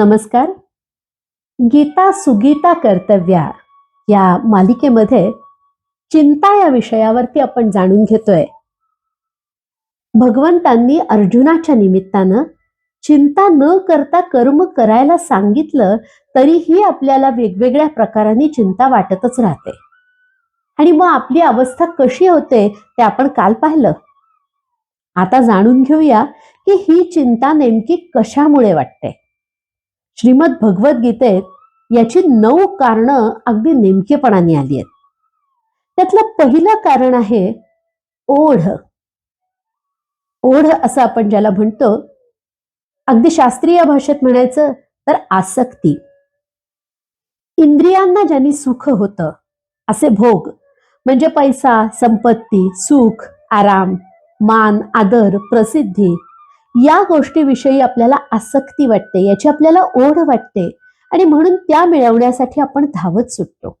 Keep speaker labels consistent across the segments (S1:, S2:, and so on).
S1: नमस्कार. गीता सुगीता कर्तव्या या मालिकेमध्ये चिंता या विषयावरती आपण जाणून घेतोय. भगवंतांनी अर्जुनाच्या निमित्तानं चिंता न करता कर्म करायला सांगितलं तरीही आपल्याला वेगवेगळ्या प्रकारांनी चिंता वाटतच राहते. आणि मग आपली अवस्था कशी होते ते आपण काल पाहिलं. आता जाणून घेऊया की ही चिंता नेमकी कशामुळे वाटते? श्रीमद भगवद्गीतेत याची नऊ कारणं अगदी नेमकेपणाने आली आहेत. त्यातलं पहिलं कारण आहे ओढ. ओढ असं आपण ज्याला म्हणतो अगदी शास्त्रीय भाषेत म्हणायचं तर आसक्ती. इंद्रियांना ज्यांनी सुख होतं असे भोग म्हणजे पैसा संपत्ती सुख आराम मान आदर प्रसिद्धी या गोष्टीविषयी आपल्याला आसक्ती वाटते याची आपल्याला ओढ वाटते आणि म्हणून त्या मिळवण्यासाठी आपण धावत सुटतो.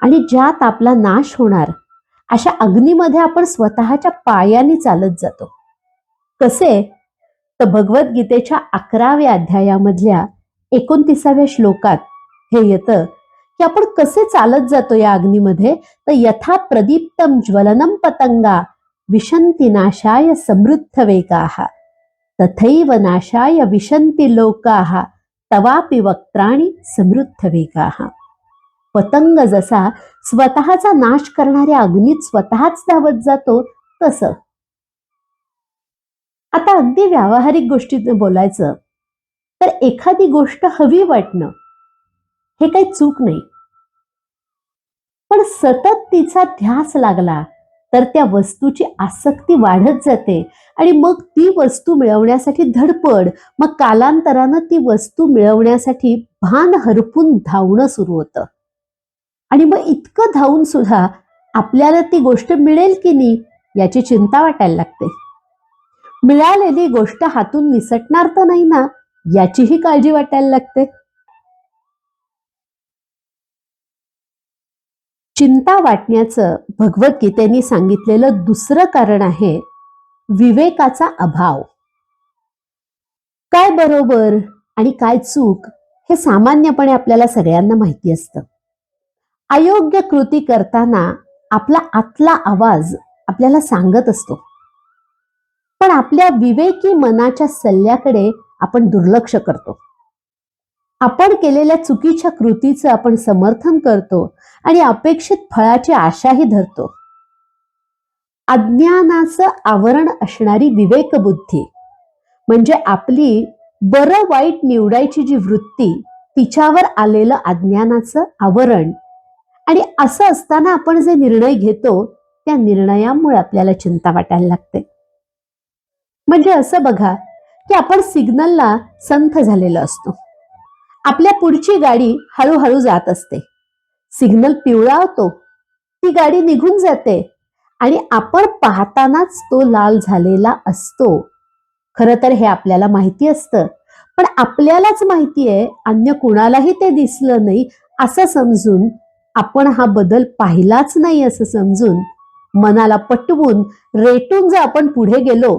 S1: आणि ज्यात आपला नाश होणार अशा अग्नीमध्ये आपण स्वतःच्या पायाने चालत जातो. कसे? तर भगवद्गीतेच्या अकराव्या अध्यायामधल्या एकोणतीसाव्या श्लोकात हे येतं की आपण कसे चालत जातो या अग्नीमध्ये? तर यथा प्रदीप्तम ज्वलनम पतंगा विशन्तिनाशाय समृद्धवेगाः। तथैव नाशाय विशन्तिलोकाः तवापि वक्त्राणी समृद्धवेगाः। पतंग जसा स्वतःचा नाश करणाऱ्या अग्नीत स्वतःच धावत जातो तस। आता अगदी व्यावहारिक गोष्टीत बोलायचं तर एखादी गोष्ट हवी वाटणं हे काही चूक नाही. पण सतत तिचा ध्यास लागला तर त्या वस्तूची आसक्ती वाढत जाते. आणि मग ती वस्तू मिळवण्यासाठी धडपड मग कालांतरानं ती वस्तू मिळवण्यासाठी भान हरपून धावणं सुरू होतं. आणि मग इतकं धावून सुद्धा आपल्याला ती गोष्ट मिळेल की नाही याची चिंता वाटायला लागते. मिळालेली गोष्ट हातून निसटणार तर नाही ना याचीही काळजी वाटायला लागते. चिंता वाटण्याचं भगवद्गीतेने सांगितलेलं दुसरं कारण आहे विवेकाचा अभाव. काय बरोबर आणि काय चूक हे सामान्यपणे आपल्याला सगळ्यांना माहिती असतं. अयोग्य कृती करताना आपला आतला आवाज आपल्याला सांगत असतो. पण आपल्या विवेकी मनाच्या सल्ल्याकडे आपण दुर्लक्ष करतो. आपण केलेल्या चुकीच्या कृतीचं आपण समर्थन करतो आणि अपेक्षित फळाची आशाही धरतो. अज्ञानाचं आवरण असणारी विवेकबुद्धी म्हणजे आपली बरं वाईट निवडायची जी वृत्ती तिच्यावर आलेलं अज्ञानाचं आवरण आणि असं असताना आपण जे निर्णय घेतो त्या निर्णयामुळे आपल्याला चिंता वाटायला लागते. म्हणजे असं बघा की आपण सिग्नलला संथ झालेलो असतो. आपल्या पुढची गाडी हळूहळू जात असते. सिग्नल पिवळा होतो ती गाडी निघून जाते. आणि आपण पाहतानाच तो लाल झालेला असतो. खरं तर हे आपल्याला माहिती असतं. पण आपल्यालाच माहिती आहे अन्य कुणालाही ते दिसलं नाही असं समजून आपण हा बदल पाहिलाच नाही असं समजून मनाला पटवून रेटून जर आपण पुढे गेलो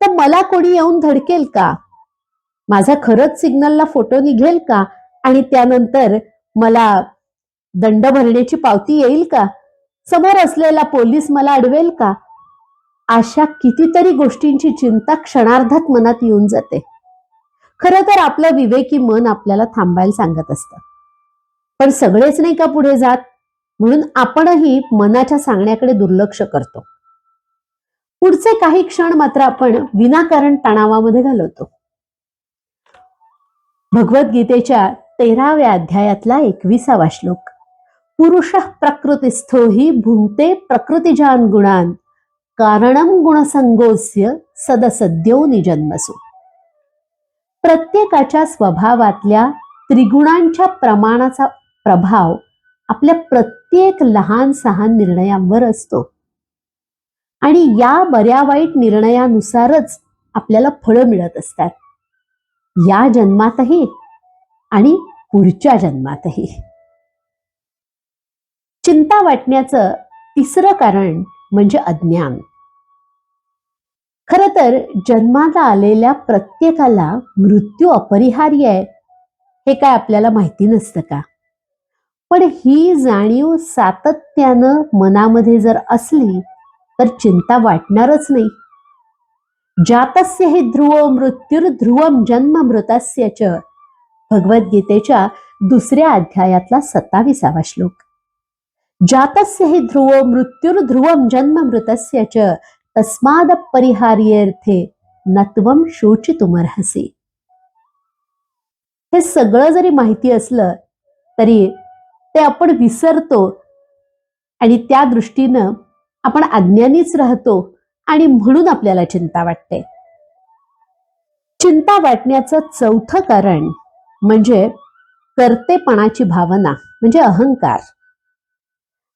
S1: तर मला कोणी येऊन धडकेल का? माझा खरंच सिग्नलला फोटो निघेल का? आणि त्यानंतर मला दंड भरण्याची पावती येईल का? समोर असलेला पोलीस मला अडवेल का? अशा कितीतरी गोष्टींची चिंता क्षणार्धात मनात येऊन जाते. खरं तर आपलं विवेकी मन आपल्याला थांबायला सांगत असतं. पण सगळेच नाही का पुढे जात? म्हणून आपणही मनाच्या सांगण्याकडे दुर्लक्ष करतो. पुढचे काही क्षण मात्र आपण विनाकारण तणावामध्ये घालवतो. भगवद्गीतेच्या तेराव्या अध्यायातला एकविसावा श्लोक. पुरुष प्रकृतीस्थो हि भुंक्ते प्रकृतिजान गुणान कारणम गुणसंगोस्य सदसद्यो निजन्मसु. प्रत्येकाच्या स्वभावातल्या त्रिगुणांच्या प्रमाणाचा प्रभाव आपल्या प्रत्येक लहान सहान निर्णयांवर असतो. आणि या बऱ्या वाईट निर्णयानुसारच आपल्याला फळं मिळत असतात. या जन्मातही आणि पुढच्या जन्मातही. चिंता वाटण्याचं तिसरं कारण म्हणजे अज्ञान. खर तर जन्माला आलेल्या प्रत्येकाला मृत्यू अपरिहार्य आहे हे काय आपल्याला माहिती नसतं का? पण ही जाणीव सातत्यानं मनामध्ये जर असली तर चिंता वाटणारच नाही. जातस्य हि ध्रुव मृत्युर्ध्रुवम जन्म मृतस्य च. भगवद्गीतेच्या दुसऱ्या अध्यायातला सत्ताविसावा श्लोक. जातस्य हि ध्रुव मृत्युर्ध्रुवम जन्म मृतस्य च. तस्माद परिहार्यर्थे नत्वम शोचितुमर्हसी हे सगळं जरी माहिती असलं तरी ते आपण विसरतो आणि त्या दृष्टीनं आपण अज्ञानीच राहतो. आणि म्हणून आपल्याला चिंता वाटते. चिंता वाटण्याचं चौथं कारण म्हणजे कर्तेपणाची भावना म्हणजे अहंकार.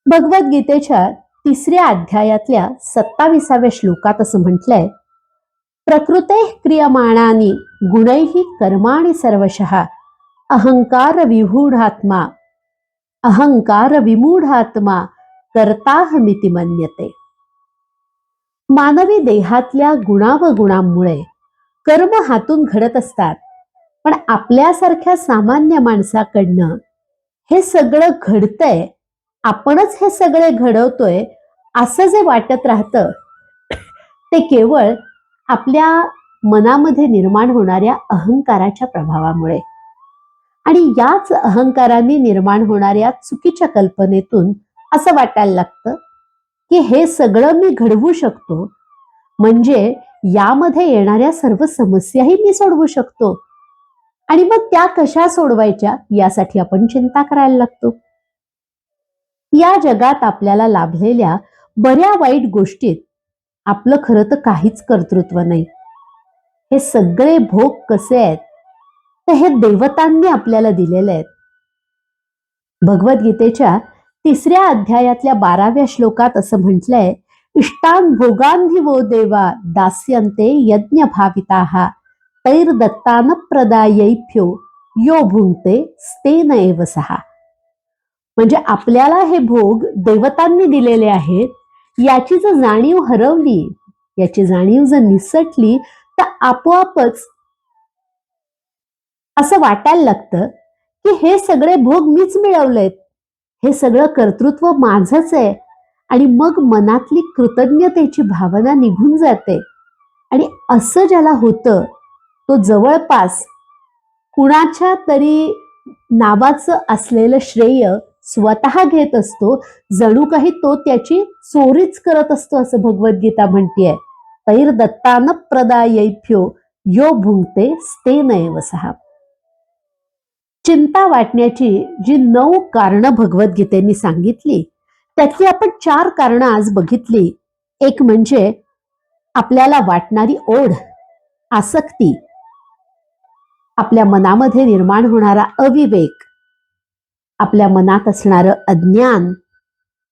S1: भगवद्गीतेच्या तिसऱ्या अध्यायातल्या सत्ताविसाव्या श्लोकात असं म्हटलंय प्रकृते क्रियमाणानी गुणैही कर्माणी सर्वशः अहंकार विहूढात्मा अहंकार विमूढात्मा कर्ताहमिती मन्यते. मानवी देहातल्या गुणावगुणांमुळे कर्म हातून घडत असतात. पण आपल्यासारख्या सामान्य माणसाकडनं हे सगळं घडतंय आपणच हे सगळे घडवतोय असं जे वाटत राहतं ते केवळ आपल्या मनामध्ये निर्माण होणाऱ्या अहंकाराच्या प्रभावामुळे. आणि याच अहंकाराने निर्माण होणाऱ्या चुकीच्या कल्पनेतून असं वाटायला लागतं की हे सगळं मी घडवू शकतो. म्हणजे यामध्ये येणाऱ्या सर्व समस्याही मी सोडवू शकतो. आणि मग त्या कशा सोडवायच्या यासाठी आपण चिंता करायला लागतो. या जगात आपल्याला लाभलेल्या बऱ्या वाईट गोष्टीत आपलं खरं तर काहीच कर्तृत्व नाही. हे सगळे भोग कसे आहेत? तर हे देवतांनी आपल्याला दिलेले आहेत. भगवद्गीतेच्या तिसऱ्या अध्यायातल्या बाराव्या श्लोकात असं म्हटलंय इष्टान भोगांधी वो देवा दास्यन्ते यज्ञ भाविता तैर्दत्तान प्रदायैभ्यो यो भुंगते स्तेन एव सहा म्हणजे आपल्याला हे भोग देवतांनी दिलेले आहेत याची जर जाणीव हरवली याची जाणीव जर निसटली तर आपोआपच असं वाटायला लागतं की हे सगळे भोग मीच मिळवलेत. हे सगळं कर्तृत्व माझंच आहे. आणि मग मनातली कृतज्ञतेची भावना निघून जाते. आणि असं ज्याला होतं तो जवळपास कुणाच्या तरी नावाचं असलेलं श्रेय स्वतः घेत असतो जणू काही तो त्याची चोरीच करत असतो असं भगवद्गीता म्हणतीये. तैर दत्तान प्रदायैभ्यो यो भुंगते स्ते नैव सहा चिंता वाटण्याची जी नऊ कारणं भगवद्गीतेने सांगितली त्यातली आपण चार कारणं आज बघितली. एक म्हणजे आपल्याला वाटणारी ओढ आसक्ती आपल्या मनामध्ये निर्माण होणारा अविवेक आपल्या मनात असणारं अज्ञान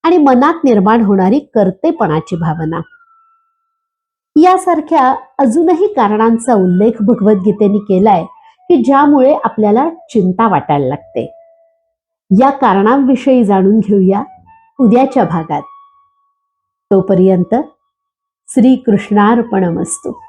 S1: आणि मनात निर्माण होणारी कर्तेपणाची भावना. यासारख्या अजूनही कारणांचा उल्लेख भगवद्गीतेने केलाय. की ज्यामुळे आपल्याला चिंता वाटायला लागते. या कारणांविषयी जाणून घेऊया उद्याच्या भागात. तोपर्यंत श्रीकृष्णार्पणमस्तू.